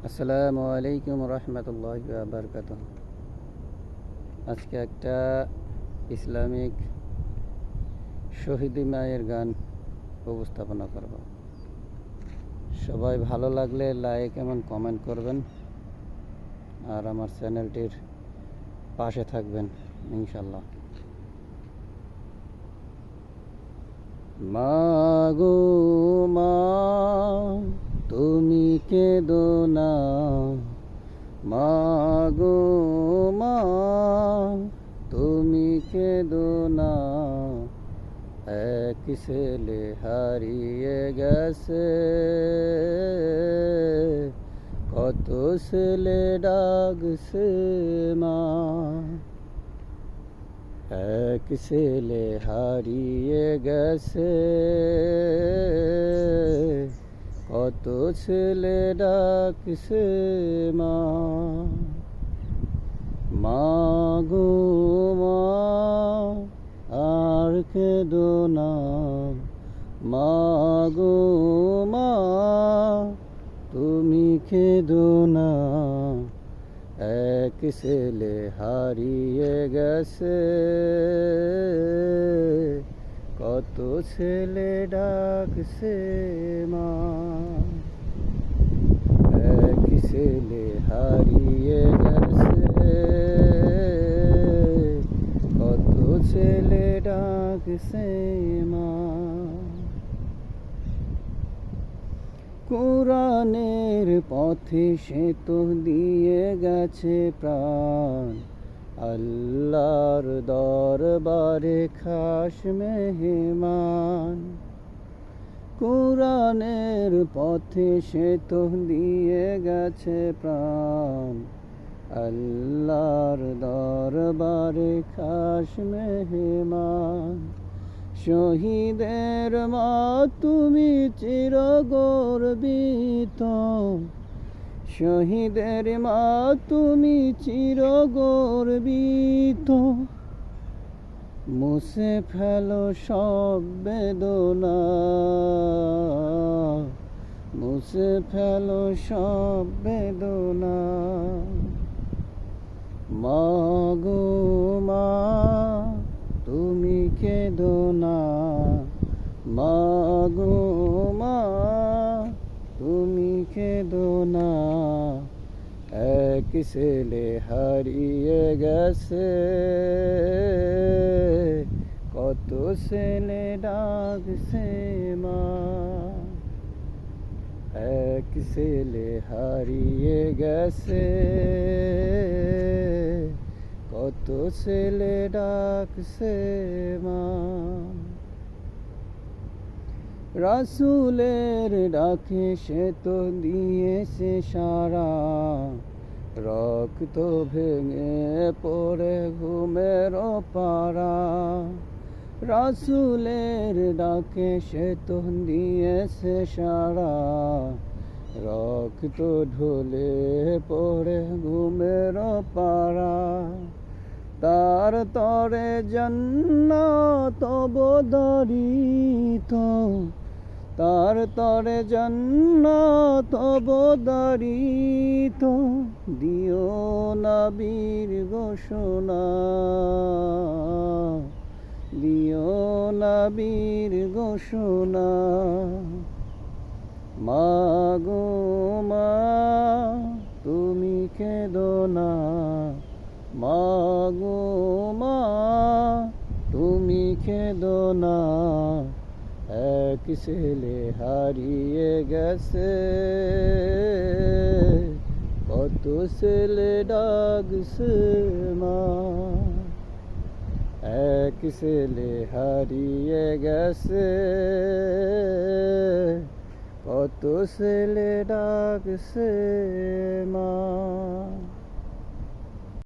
আসসালামু আলাইকুম রহমতুল্লাহ বারকাত আজকে একটা ইসলামিক শহীদি মায়ের গান উপস্থাপনা করব। সবাই ভালো লাগলে লাইক এবং কমেন্ট করবেন আর আমার চ্যানেলটির পাশে থাকবেন ইনশাল্লাহ মা গো মা তুমি কেঁদো না। মা গো মা, তুমি কেঁদো না। এক ছেলে হারিয়ে গেছে। কত ছেলে ডাকছে মা। এক ছেলে হারিয়ে গেছে। কত ছেলে ডাকছে মা? মা গো মা, আর কেঁদো না। মা গো মা, তুমি কেঁদো না। এক ছেলে হারিয়ে গেছে। কত ছেলে ডাকছে মা। এক ছেলে হারিয়ে গেছে। কত ছেলে ডাকছে মা। কোরআনের পথে সে তো দিয়ে গেছে প্রাণ। আল্লাহর দরবারে খাস মেহমান। কোরআনের পথে সে তো দিয়ে গেছে প্রাণ। আল্লাহর দরবারে খাস মেহমান। শহীদের মা, তুমি চির গর্বিত শহীদের মা, তুমি চির গর্বিত মুছে ফেলো সব বেদনা। মুছে ফেলো সব বেদনা। মা গো মা, তুমি কেঁদো না। মা গো মা তুমি কেঁদো না এক ছেলে হারিয়ে গেছে। কত ছেলে ডাকছে মা। এক ছেলে হারিয়ে গেছে। কত ছেলে ডাকছে মা। রাসুলের ডাকে সে তো দিয়েছে সারা। রক্ত ভেঙে পড়ে ঘুমের পারা রাসুলের ডাকে সে তো দিয়েছে সারা। রক্ত ঢলে পড়ে ঘুমের পারা তার তরে জন্নত বদরিত তার তরে জন্নত বদরিত দিও নবীর ঘোষণা। দিও নবীর ঘোষণা। মা গো মা, তুমি কেঁদো না। মা গো মা, তুমি কেঁদো না। এক ছেলে হারিয়ে গেছে কত ছেলে ডাকছে মা এক ছেলে হারিয়ে গেছে কত ছেলে ডাকছে মা